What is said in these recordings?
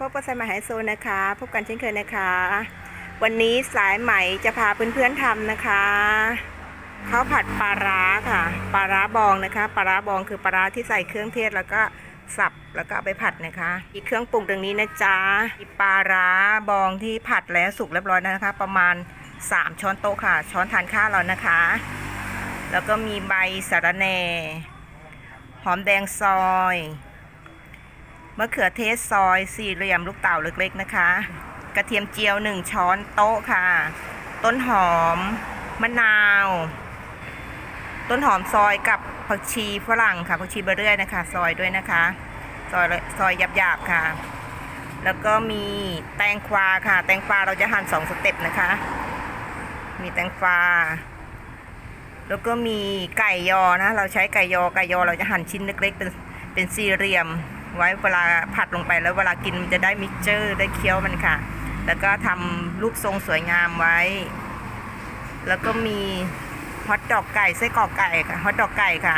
พบกับสายไหมไฮโซนะคะ พบกันเช่นเคยนะคะ วันนี้สายไหมจะพาเพื่อนๆทำนะคะข้าวผัดปลาร้าค่ะปลาร้าบองนะคะปลาร้าบองคือปลาร้าที่ใส่เครื่องเทศแล้วก็สับแล้วก็เอาไปผัดนะคะมีเครื่องปรุงตรงนี้นะจ๊ะปลาร้าบองที่ผัดแล้วสุกเรียบร้อยนะคะ ประมาณ 3 ช้อนโต๊ะค่ะ ช้อนทานข้าวเรานะคะ แล้วก็มีใบสะระแหน่หอมแดงซอย มะเขือเทศซอยสี่เหลี่ยมลูกเต่าเล็กๆนะคะ กระเทียมเจียว1ช้อนโต๊ะค่ะ ต้นหอม มะนาว ต้นหอมซอยกับผักชีฝรั่งค่ะผักชีเบเรื่อยนะคะ ซอยด้วยนะคะ ซอยซอยหยาบๆค่ะ แล้วก็มีแตงกวาค่ะ แตงกวาเราจะหั่นสองสเต็ปนะคะ มีแตงกวาแล้วก็มีไก่ยอนะ เราใช้ไก่ยอไก่ยอเราจะหั่นชิ้นเล็กๆเป็นเป็นสี่เหลี่ยม ไว้เวลาผัดลงไปแล้วเวลากินมันจะได้มิกเจอร์ได้เคี้ยวมันค่ะ แล้วก็ทำรูปทรงสวยงามไว้ แล้วก็มีฮอทดอกไก่ไส้กรอกไก่ค่ะฮอทดอกไก่ค่ะ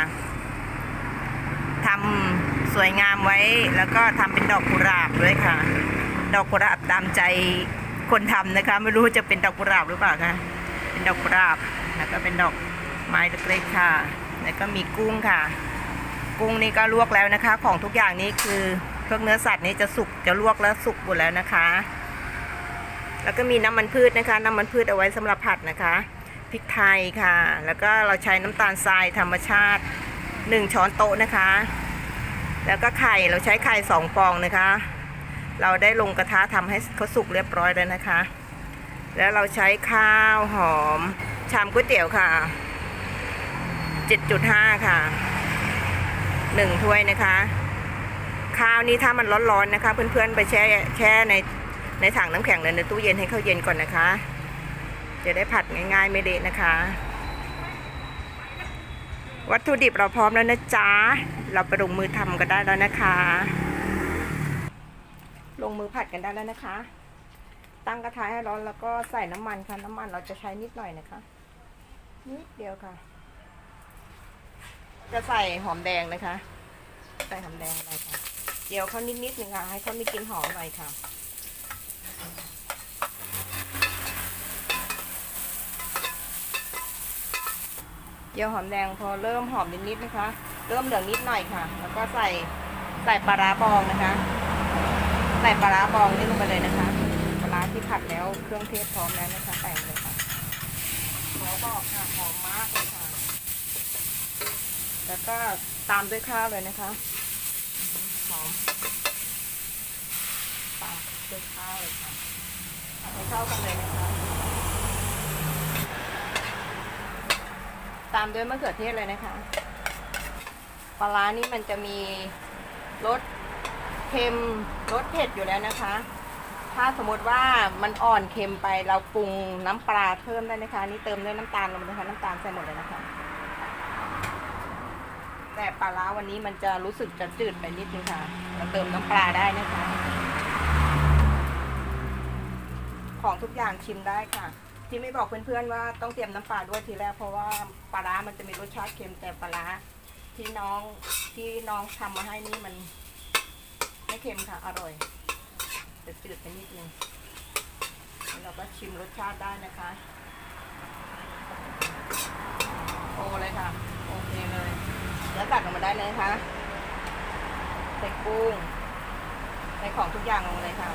ทำสวยงามไว้ แล้วก็ทำเป็นดอกกุหลาบด้วยค่ะ ดอกกุหลาบตามใจคนทำนะคะ ไม่รู้จะเป็นดอกกุหลาบหรือเปล่าคะเป็นดอกกุหลาบแล้วก็เป็นดอกไม้เล็กๆค่ะ แล้วก็มีกุ้งค่ะ กุ้งนี่ก็ลวกแล้วนะคะ ของทุกอย่างนี้คือพวกเนื้อสัตว์นี้จะสุกจะลวกแล้วสุกหมดแล้วนะคะ แล้วก็มีน้ำมันพืชนะคะ น้ำมันพืชเอาไว้สำหรับผัดนะคะพริกไทยค่ะ แล้วก็เราใช้น้ำตาลทรายธรรมชาติ 1 ช้อนโต๊ะนะคะ แล้วก็ไข่เราใช้ไข่สองฟองนะคะ เราได้ลงกระทะทำให้เขาสุกเรียบร้อยแล้วนะคะ แล้วเราใช้ข้าวหอมชามก๋วยเตี๋ยวค่ะ 7.5 ค่ะ หนึ่งถ้วยนะคะ ข้าวนี้ถ้ามันร้อนๆนะคะ เพื่อนๆไปแช่แช่ในในถังน้ำแข็งเลยในตู้เย็นให้เขาเย็นก่อนนะคะ จะได้ผัดง่าย ๆ ไม่เละนะคะ วัตถุดิบเราพร้อมแล้วนะจ๊ะเราไปลงมือทำกันได้แล้วนะคะ ลงมือผัดกันได้แล้วนะคะ ตั้งกระทะให้ร้อนแล้วก็ใส่น้ำมันค่ะน้ำมันเราจะใช้นิดหน่อยนะคะนิดเดียวค่ะ จะใส่หอมแดงนะคะ ใส่หอมแดงไปค่ะเจียวเขานิดๆหนึ่งค่ะ ให้เขามีกลิ่นหอมหน่อยค่ะ เจียวหอมแดงพอเริ่มหอมนิดๆนะคะ เริ่มเหลืองนิดหน่อยค่ะ แล้วก็ใส่ใส่ปลาร้าบองนะคะ ใส่ปลาร้าบองนี่ลงไปเลยนะคะ ปลาร้าที่ผัดแล้วเครื่องเทศพร้อมแล้วนะคะใส่เลยค่ะขอบอกค่ะหอมมากเลยค่ะ แล้วก็ตามด้วยข้าวเลยนะคะหอมตามด้วยข้าวเลยค่ะทำให้เข้ากันเลยนะคะ ตามด้วยมะเขือเทศเลยนะคะปลาร้านี่มันจะมีรสเค็มรสเผ็ดอยู่แล้วนะคะ ถ้าสมมติว่ามันอ่อนเค็มไปเราปรุงน้ำปลาเพิ่มได้นะคะ นี่เติมด้วยน้ำตาลลงไปนะคะ น้ำตาลใส่หมดเลยนะคะ แต่ปลาร้าวันนี้มันจะรู้สึกจะจืดไปนิดนึงค่ะเราเติมน้ำปลาได้นะคะ ของทุกอย่างชิมได้ค่ะ ที่ไม่บอกเพื่อนๆว่าต้องเตรียมน้ำปลาด้วยทีแรกเพราะว่าปลาร้ามันจะมีรสชาติเค็มแต่ปลาร้าที่น้องที่น้องทำมาให้นี่มัน ไม่เค็มค่ะ อร่อยจะจืดไปนิดนึงเราก็ชิมรสชาติได้นะคะ โอเลยค่ะ โอเคเลย แล้วตักออกมาได้เลยนะคะใส่กุ้งใส่ของทุกอย่างลงเลยค่ะ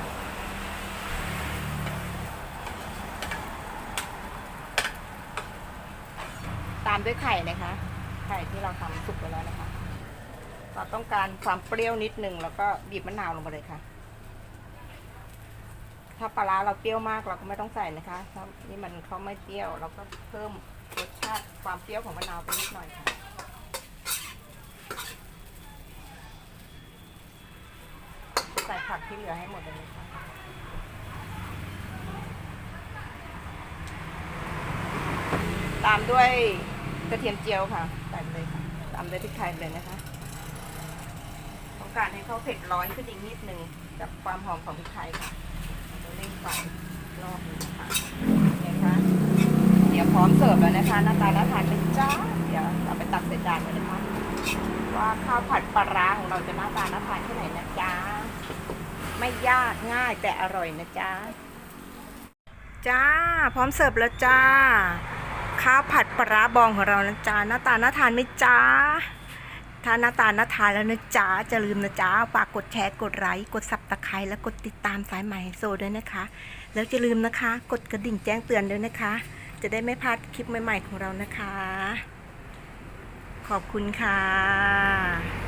ตามด้วยไข่นะคะ ไข่ที่เราทำสุกไปแล้วนะคะ เราต้องการความเปรี้ยวนิดหนึ่งแล้วก็บีบมะนาวลงไปเลยค่ะ ถ้าปลาร้าเราเปรี้ยวมากเราก็ไม่ต้องใส่นะคะถ้านี่มันเขาไม่เปรี้ยวเราก็เพิ่มรสชาติความเปรี้ยวของมะนาวไปนิดหน่อยค่ะ ใส่ ผักที่เหลือให้หมดเลยนะคะตามด้วยกระเทียมเจียวค่ะใส่เลยค่ะตามด้วยพริกไทยเลยนะคะ ต้องการให้เขาเผ็ดร้อนขึ้นอีกนิดหนึ่งกับความหอมของพริกไทยค่ะเราเร่งไฟรอบนึงค่ะเนี่ยค่ะเดี๋ยวพร้อมเสิร์ฟแล้วนะคะหน้าตาน่าทานเป็นจ้าเดี๋ยวเราไปตักใส่จานกันเลยค่ะว่าข้าวผัดปลาร้าของเราจะหน้าตาน่าทานแค่ไหนนะจ๊ะ ไม่ยากง่ายแต่อร่อยนะจ๊ะจ้า พร้อมเสิร์ฟแล้วจ้า ข้าวผัดปลาบองของเรานะจ๊ะหน้าตาน่าทานไหมจ้าถ้าหน้าตาน่าทานแล้วนะจ๊ะจะลืมนะจ๊ะฝากกดแชร์กดไลค์กดซับตะไคร้และกดติดตามสายใหม่โซด้วยนะคะ แล้วจะลืมนะคะ กดกระดิ่งแจ้งเตือนด้วยนะคะ จะได้ไม่พลาดคลิปใหม่ ๆ ของเรานะคะ ขอบคุณค่ะ